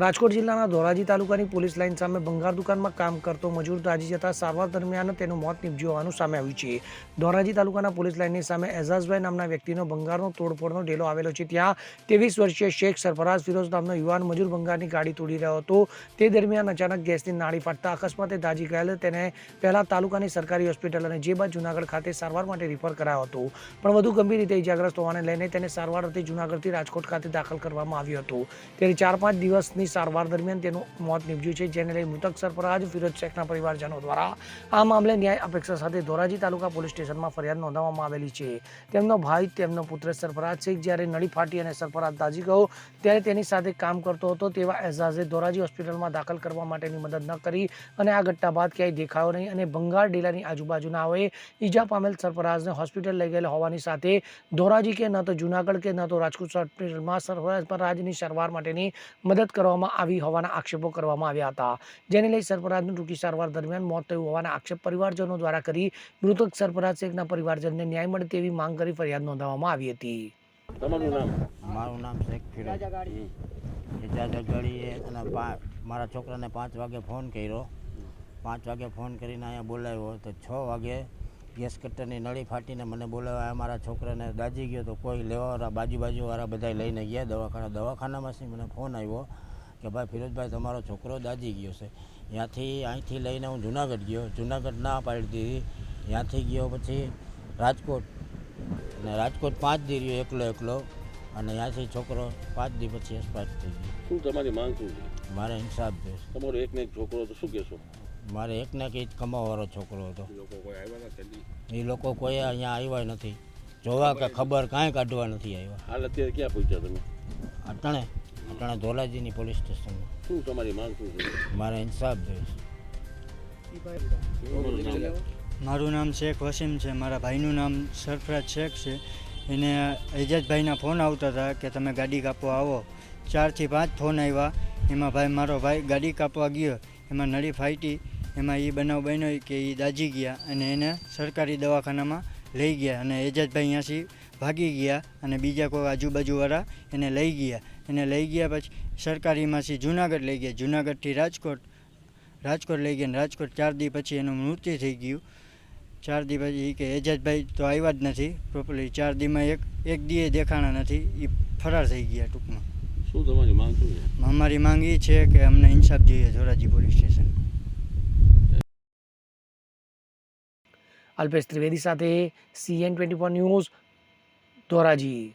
રાજકોટ જિલ્લાના ધોરાજી તાલુકાની police line સામે ભંગાર દુકાનમાં કામ કરતો મજૂર દાજી જતા સારવાર દરમિયાન તેનું મોત નીપજ્યું હોવાનું સામે આવ્યું છે. ધોરાજી તાલુકાના પોલીસ લાઇનની સામે એઝાઝભાઈ નામના વ્યક્તિનો ભંગારનો તોડફોડનો ઢેલો આવેલો છે. ત્યાં ત્રેવીસ વર્ષીય શેખ સરફરાઝ ફિરોઝ નામનો યુવાન મજૂર ભંગારની ગાડી તોડી રહ્યો હતો. તે દરમિયાન અચાનક ગેસની નાળી ફાટતા અકસ્માતે દાજી ગયેલ તેને પહેલાં તાલુકાની સરકારી હોસ્પિટલ અને જે બાદ જુનાગઢ ખાતે સારવાર માટે રિફર કરાયો હતો. પણ વધુ ગંભીર રીતે ઇજાગ્રસ્ત હોવાને લઈને તેને સારવાર અર્થે જુનાગઢથી રાજકોટ ખાતે દાખલ કરવામાં આવ્યો હતો. ત્યારે ચાર પાંચ દિવસની સારવાર દરમિયાન તેનું મોત નીપજ્યું છે, જેને લઈ મૃતક સરફરાજ, ફિરોજ શેખના પરિવારજનો દ્વારા આ મામલે ન્યાય અપેક્ષા સાથે ધોરાજી તાલુકા પોલીસ સ્ટેશનમાં ફરિયાદ નોંધાવવામાં આવેલી છે. તેમનો ભાઈ, તેમનો પુત્ર સરફરાજ શેખ જ્યારે નળી ફાટી અને સરફરાજ દાજી ગયો, ત્યારે તેની સાથે કામ કરતો હતો તેવા એઝાઝે ધોરાજી હોસ્પિટલમાં દાખલ કરવા માટેની મદદ ન કરી અને આ ઘટના બાદ ક્યાંય દેખાયો નહીં અને ભંગાર ડેલાની આજુબાજુના હોય ઈજા પામેલ સરફરાજને હોસ્પિટલ લઈ ગયેલા હોવાની સાથે ધોરાજી કે ન તો જુનાગઢ કે ન તો રાજકોટ હોસ્પિટલમાં સરફરાજની સારવાર માટેની મદદ કરવામાં આવી હોવાના આક્ષેપો કરવામાં આવ્યા હતા જેને લઈ સરફરાજનું ટૂંકી સારવાર દરમિયાન મોત થયું હોવાના આક્ષેપ પરિવારજનો દ્વારા કરી મૃતક સરફરાજ શેખના પરિવારજનને ન્યાય મળે તેવી માંગ કરી ફરિયાદ નોંધાવવામાં આવી હતી. તમારું નામ? મારું નામ શેખ ફિરોજ એજાજ અગાડીએ અને મારા છોકરાને પાંચ વાગે ફોન કર્યો. પાંચ વાગે ફોન કરીને અહીંયા બોલાવ્યો તો છ વાગે ગેસ કટરની નળી ફાટીને મને બોલાવ્યા. મારા છોકરાને દાજી ગયો તો કોઈ લેવાવાળા બાજુ બાજુવાળા બધા લઈને ગયા દવાખાના. દવાખાનામાંથી મને ફોન આવ્યો. કે ભાઈ ફિરોજભાઈ તમારો છોકરો દાજી ગયો છે. ત્યાંથી અહીંથી લઈને હું જુનાગઢ ગયો. જુનાગઢ ના પાડી દીધી. ત્યાંથી ગયો પછી રાજકોટ. અને રાજકોટ પાંચ દી રહ્યો એકલો એકલો. અને ત્યાંથી છોકરો પાંચ દી પછી એક્સપાયર થઈ ગયો. શું તમારી માંગ શું છે? મારે ઇન્સાફ જોઈએ તમારો એક ને એક છોકરો તો શું કહેશો? મારે એક ને એક જ કમાવાવાળો છોકરો હતો. એ લોકો કોઈ અહીંયા આવ્યા નથી. જોવા કે ખબર કાંઈ કાઢવા નથી આવ્યા. હાલ અત્યારે ક્યાં પહોંચ્યા તમે? અટણે અટણે ધોલાજીની પોલીસ સ્ટેશનમાં. શું તમારી માંગ શું છે? મારે ઇન્સાફ જોઈએ મારું નામ શેખ વસીમ છે. મારા ભાઈનું નામ સરફરાજ શેખ છે. એને એજાજભાઈના ફોન આવતા હતા કે તમે ગાડી કાપવા આવો. ચારથી પાંચ ફોન આવ્યા. એમાં ભાઈ મારો ભાઈ ગાડી કાપવા ગયો. એમાં નળી ફાટી. એમાં એ બનાવ બન્યો કે એ દાજી ગયા અને એને સરકારી દવાખાનામાં લઈ ગયા અને એજાજભાઈ અહીંયાથી ભાગી ગયા અને બીજા કોઈ આજુબાજુવાળા એને લઈ ગયા. એને લઈ ગયા પછી સરકારીમાંથી જુનાગઢ લઈ ગયા. જુનાગઢથી રાજકોટ રાજકોટ લઈ ગયા ને રાજકોટ ચાર દી પછી એનું મૃત્યુ થઈ ગયું. ચાર દી પછી કે એજાજભાઈ તો આવ્યા જ નથી પ્રોપરલી ચાર દીમાં એક એક દીએ દેખાણા નથી. એ ફરાર થઈ ગયા ટૂંકમાં. શું તમારી માંગ શું છે? અમારી માંગ એ છે કે અમને ઇન્સાફ જોઈએ ધોરાજી પોલીસ સ્ટેશન. અલ્પેશ ત્રિવેદી સાથે CN twenty four news Dhoraji.